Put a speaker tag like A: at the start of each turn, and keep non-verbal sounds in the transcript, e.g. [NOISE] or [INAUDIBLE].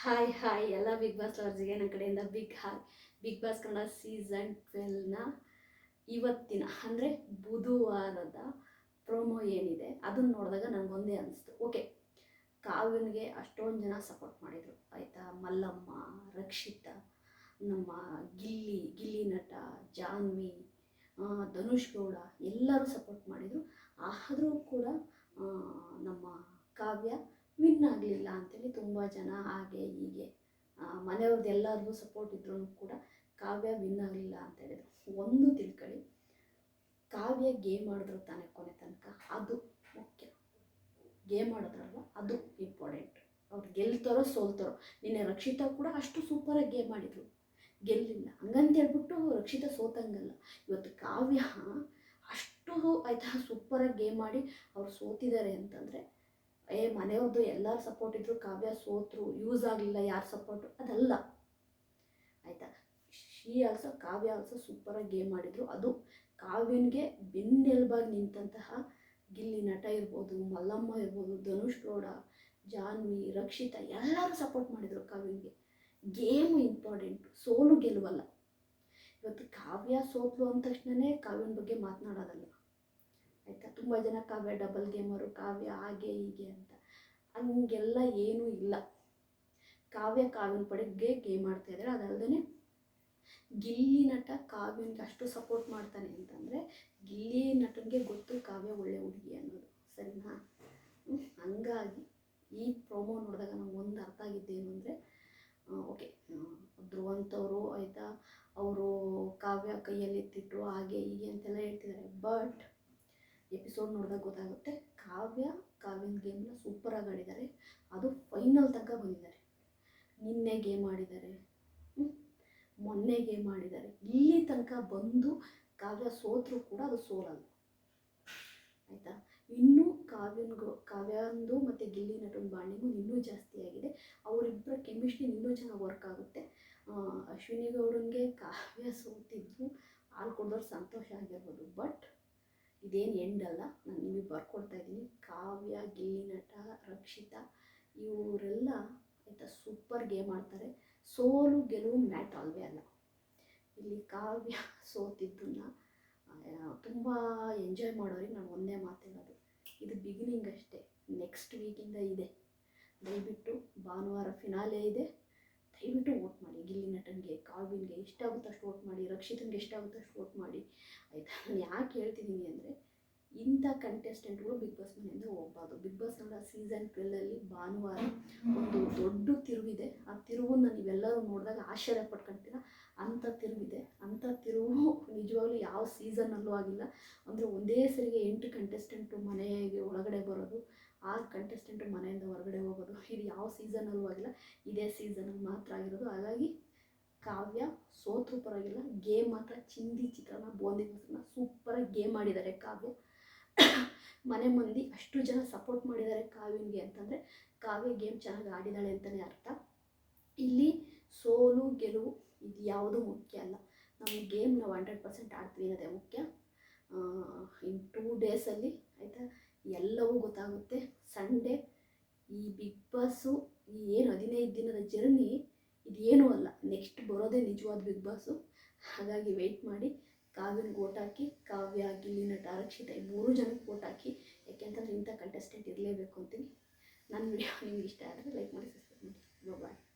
A: Hi hi ಎಲ್ಲ big boss ಲವರ್ಸಿಗೆ ನನ್ನ ಕಡೆಯಿಂದ big hi big boss Kannada season ಟ್ವೆಲ್ನ ಇವತ್ತಿನ, ಅಂದರೆ ಬುಧವಾರದ ಪ್ರೋಮೋ ಏನಿದೆ, ಅದನ್ನು ನೋಡಿದಾಗ ನನಗೊಂದೇ ಅನಿಸ್ತು. ಓಕೆ ಕಾವ್ಯನಿಗೆ ಅಷ್ಟೊಂದು ಜನ ಸಪೋರ್ಟ್ ಮಾಡಿದರು. ಆಯಿತಾ? ಮಲ್ಲಮ್ಮ, ರಕ್ಷಿತಾ, ನಮ್ಮ ಗಿಲ್ಲಿ ಗಿಲ್ಲಿ ನಟ, ಜಾನ್ವಿ ಧನುಷ್ ಗೌಡ ಎಲ್ಲರೂ ಸಪೋರ್ಟ್ ಮಾಡಿದರು. ಆದರೂ ಕೂಡ ನಮ್ಮ ಕಾವ್ಯ ವಿನ್ ಆಗಲಿಲ್ಲ ಅಂತೇಳಿ ಜನ ಹಾಗೆ ಹೀಗೆ ಮನೆಯವ್ರದ್ದು ಸಪೋರ್ಟ್ ಇದ್ರೂ ಕೂಡ ಕಾವ್ಯ ವಿನ್ ಆಗಲಿಲ್ಲ ಅಂತ ಹೇಳಿದ್ರು. ಒಂದು ತಿಳ್ಕೊಳ್ಳಿ ಕಾವ್ಯ ಗೇಮ್ ಆಡಿದ್ರು ತಾನೆ ಕೊನೆ ತನಕ ಅದು ಮುಖ್ಯ. ಗೇಮ್ ಮಾಡಿದ್ರಲ್ವ ಅದು ಇಂಪಾರ್ಟೆಂಟ್ ಅವ್ರು ಗೆಲ್ತಾರೋ ಸೋಲ್ತಾರೋ. ನಿನ್ನೆ ರಕ್ಷಿತಾ ಕೂಡ ಅಷ್ಟು ಸೂಪರಾಗಿ ಗೇಮ್ ಆಡಿದ್ರು. ಗೆಲ್ಲಿಲ್ಲ. ಹಂಗಂತ ಹೇಳ್ಬಿಟ್ಟು ರಕ್ಷಿತಾ ಸೋತಂಗಲ್ಲ. ಇವತ್ತು ಕಾವ್ಯ ಅಷ್ಟು ಆಯ್ತಾ ಸೂಪರಾಗಿ ಗೇಮ್ ಮಾಡಿ ಅವ್ರು ಸೋತಿದ್ದಾರೆ ಅಂತಂದರೆ ಏ ಮನೆಯವ್ರದ್ದು ಎಲ್ಲರ ಸಪೋರ್ಟ್ ಇದ್ರು, ಕಾವ್ಯ ಸೋತರು ಯೂಸ್ ಆಗಲಿಲ್ಲ, ಯಾರ ಸಪೋರ್ಟು ಅದಲ್ಲ. ಆಯಿತಾ? ಶಿ ಆಲ್ಸೋ ಕಾವ್ಯ ಆಲ್ಸೋ ಸೂಪರಾಗಿ ಗೇಮ್ ಮಾಡಿದರು ಅದು ಕಾವ್ಯನಿಗೆ ಬೆನ್ನೆಲುಬಾಗಿ ನಿಂತಹ ಗಿಲ್ಲಿ ನಟ ಇರ್ಬೋದು, ಮಲ್ಲಮ್ಮ ಇರ್ಬೋದು, ಧನುಷ್ ಗೌಡ, ಜಾನ್ವಿ, ರಕ್ಷಿತಾ, ಎಲ್ಲರೂ ಸಪೋರ್ಟ್ ಮಾಡಿದರು ಕಾವ್ಯನಿಗೆ. ಗೇಮು ಇಂಪಾರ್ಟೆಂಟು ಸೋಲು ಗೆಲುವಲ್ಲ. ಇವತ್ತು ಕಾವ್ಯ ಸೋತು ಅಂದ ತಕ್ಷಣನೇ ಕಾವ್ಯನ ಬಗ್ಗೆ ಮಾತನಾಡೋದಲ್ಲ. ಆಯಿತಾ? ತುಂಬ ಜನ ಕಾವ್ಯ ಡಬಲ್ ಗೇಮರು ಕಾವ್ಯ, ಹಾಗೆ ಹೀಗೆ ಅಂತ. ಹಂಗೆಲ್ಲ ಏನೂ ಇಲ್ಲ. ಕಾವ್ಯ ಕಾವ್ಯನ ಪಡೆಗೆ ಗೇಮ್ ಆಡ್ತಾ ಇದ್ದಾರೆ. ಅದಲ್ಲದೆ ಗಿಲ್ಲಿ ನಟ ಕಾವ್ಯನಿಗೆ ಅಷ್ಟು ಸಪೋರ್ಟ್ ಮಾಡ್ತಾನೆ ಅಂತಂದರೆ ಗಿಲ್ಲಿ ನಟನಿಗೆ ಗೊತ್ತು ಕಾವ್ಯ ಒಳ್ಳೆ ಹುಡುಗಿ ಅನ್ನೋದು. ಸರಿನಾ? ಹಂಗಾಗಿ ಈ ಪ್ರೋಮೋ ನೋಡಿದಾಗ ನಮ್ಗೆ ಒಂದು ಅರ್ಥ ಆಗಿದ್ದೇನು ಅಂದರೆ ಓಕೆ ಧ್ರುವಂತವರು ಆಯಿತಾ, ಅವರು ಕಾವ್ಯ ಕೈಯಲ್ಲಿ ಎತ್ತಿಟ್ರು ಹಾಗೆ ಹೀಗೆ ಅಂತೆಲ್ಲ ಹೇಳ್ತಿದ್ದಾರೆ. ಬಟ್ ಎಪಿಸೋಡ್ ನೋಡಿದಾಗ ಗೊತ್ತಾಗುತ್ತೆ ಕಾವ್ಯ ಕಾವ್ಯನ ಗೇಮ್ನ ಸೂಪರಾಗಿ ಆಡಿದ್ದಾರೆ. ಅದು ಫೈನಲ್ ತನಕ ಬಂದಿದ್ದಾರೆ. ನಿನ್ನೆ ಗೇಮ್ ಆಡಿದ್ದಾರೆ? ಮೊನ್ನೆ ಗೇಮ್ ಆಡಿದ್ದಾರೆ. ಇಲ್ಲಿ ತನಕ ಬಂದು ಕಾವ್ಯ ಸೋತರೂ ಕೂಡ ಅದು ಸೋಲಲ್ಲ. ಆಯಿತಾ? ಇನ್ನೂ ಕಾವ್ಯನ ಕಾವ್ಯಂದು ಮತ್ತು ಗಿಲ್ಲಿ ನಟನ ಬಾಂಡಿಂಗು ಇನ್ನೂ ಜಾಸ್ತಿ ಆಗಿದೆ. ಅವರಿಬ್ಬರ ಕೆಮಿಸ್ಟ್ರಿ ಇನ್ನೂ ಚೆನ್ನಾಗಿ ವರ್ಕ್ ಆಗುತ್ತೆ. ಅಶ್ವಿನಿ ಗೌಡನಿಗೆ ಕಾವ್ಯ ಸೋತಿದ್ದು ಹಾಲು ಸಂತೋಷ ಆಗಿರ್ಬೋದು. ಬಟ್ ಇದೇನು ಎಂಡ್ ಅಲ್ಲ. ನಾನು ನಿಮಗೆ ಬರ್ಕೊಡ್ತಾ ಇದ್ದೀನಿ. ಕಾವ್ಯ ಗಿಲ್ಲಿ ನಟ ರಕ್ಷಿತಾ ಇವರೆಲ್ಲ ಆಯಿತಾ ಸೂಪರ್ ಗೇಮ್ ಆಡ್ತಾರೆ. ಸೋಲು, ಗೆಲುವು ಮ್ಯಾಟ್ ಅಲ್ವೇ ಅಲ್ಲ. ಇಲ್ಲಿ ಕಾವ್ಯ [LAUGHS] ಸೋತಿದ್ದನ್ನು ತುಂಬ ಎಂಜಾಯ್ ಮಾಡೋರಿಗೆ ನಾನು ಒಂದೇ ಮಾತೇಳೋದು ಇದು ಬಿಗಿನಿಂಗ್ ಅಷ್ಟೇ. ನೆಕ್ಸ್ಟ್ ವೀಕಿಂದ ಇದೆ ದಯವಿಟ್ಟು ಭಾನುವಾರ ಫಿನಾಲೆ ಇದೆ ದಯವಿಟ್ಟು ವೋಟ್ ಮಾಡಿ ಗಿಲ್ಲಿ ನಟನಿಗೆ, ಕಾವ್ಯನಿಗೆ ಎಷ್ಟಾಗುತ್ತೋ ಅಷ್ಟು ವೋಟ್ ಮಾಡಿ, ರಕ್ಷಿತನಿಗೆ ಎಷ್ಟಾಗುತ್ತೋ ಅಷ್ಟು ವೋಟ್ ಮಾಡಿ. ಆಯಿತಾ? ನಾನು ಯಾಕೆ ಹೇಳ್ತಿದ್ದೀನಿ ಅಂದರೆ, ಇಂಥ ಕಂಟೆಸ್ಟೆಂಟ್ಗಳು ಬಿಗ್ ಬಾಸ್ ಮನೆಯಿಂದ ಹೋಗ್ಬಾರ್ದು. ಬಿಗ್ ಬಾಸ್ ನೋಡ ಸೀಸನ್ ಟ್ವೆಲ್ಲಲ್ಲಿ ಭಾನುವಾರ ಒಂದು ದೊಡ್ಡ ತಿರುವಿದೆ. ಆ ತಿರುವನ್ನು ನೀವೆಲ್ಲರೂ ನೋಡಿದಾಗ ಆಶ್ಚರ್ಯ ಪಟ್ಕೊಳ್ತೀರ ಅಂಥ ತಿರುವಿದೆ. ಅಂಥ ತಿರುವು ನಿಜವಾಗ್ಲೂ ಯಾವ ಸೀಸನಲ್ಲೂ ಆಗಿಲ್ಲ. ಅಂದರೆ ಒಂದೇ ಸರಿಗೆ ಎಂಟು ಕಂಟೆಸ್ಟೆಂಟು ಮನೆಗೆ ಒಳಗಡೆ ಬರೋದು, ಆರು ಕಂಟೆಸ್ಟೆಂಟು ಮನೆಯಿಂದ ಹೊರಗಡೆ ಹೋಗೋದು, ಇದು ಯಾವ ಸೀಸನಲ್ಲೂ ಆಗಿಲ್ಲ. ಇದೇ ಸೀಸನಲ್ಲಿ ಮಾತ್ರ ಆಗಿರೋದು. ಹಾಗಾಗಿ ಕಾವ್ಯ, ಸೋತು ಪರವಾಗಿಲ್ಲ, ಗೇಮ್ ಮಾತ್ರ, ಚಿಂದಿ ಚಿತ್ರನ, ಬೋಂದಿ ಮೊಸರನ್ನ ಸೂಪರಾಗಿ ಗೇಮ್ ಮಾಡಿದ್ದಾರೆ ಕಾವ್ಯ. ಮನೆ ಮಂದಿ ಅಷ್ಟು ಜನ ಸಪೋರ್ಟ್ ಮಾಡಿದ್ದಾರೆ ಕಾವ್ಯನಿಗೆ ಅಂತಂದರೆ, ಕಾವ್ಯ ಗೇಮ್ ಚೆನ್ನಾಗಿ ಆಡಿದಾಳೆ ಅಂತಲೇ ಅರ್ಥ. ಇಲ್ಲಿ ಸೋಲು, ಗೆಲುವು ಇದು ಯಾವುದೂ ಮುಖ್ಯ ಅಲ್ಲ. ನಮ್ಮ ಗೇಮ್ ನಾವು ಹಂಡ್ರೆಡ್ ಪರ್ಸೆಂಟ್ ಆಡ್ತೀವಿ ಅನ್ನೋದೇ ಮುಖ್ಯ. ಇನ್ ಟೂ ಡೇಸಲ್ಲಿ ಆಯಿತಾ? ಎಲ್ಲವೂ ಗೊತ್ತಾಗುತ್ತೆ. ಸಂಡೇ ಈ ಬಿಗ್ ಬಾಸು ಈ ಏನು ಹದಿನೈದು ದಿನದ ಜರ್ನಿ ಏನೂ ಅಲ್ಲ. ನೆಕ್ಸ್ಟ್ ಬರೋದೇ ನಿಜವಾದ ಬಿಗ್ ಬಾಸು ಹಾಗಾಗಿ ವೆಯ್ಟ್ ಮಾಡಿ. ಕಾವ್ಯನ ಓಟ್ ಹಾಕಿ, ಕಾವ್ಯ, ಗಿಲ್ಲಿ ನಟ ಆರಕ್ಷಿತ ಈ ಮೂರು ಜನಕ್ಕೆ ವೋಟ್ ಹಾಕಿ. ಯಾಕೆಂತಂದ್ರೆ ಇಂಥ ಕಂಟೆಸ್ಟೆಂಟ್ ಇರಲೇಬೇಕು ಅಂತೀನಿ. ನನ್ನ ವಿಡಿಯೋ [LAUGHS] ನಿಮ್ಗೆ ಇಷ್ಟ ಆದರೆ ಲೈಕ್ ಮಾಡಿ ಸಬ್ಸ್ಕ್ರೈಬ್ ಮಾಡಿ. ಬಾಯ್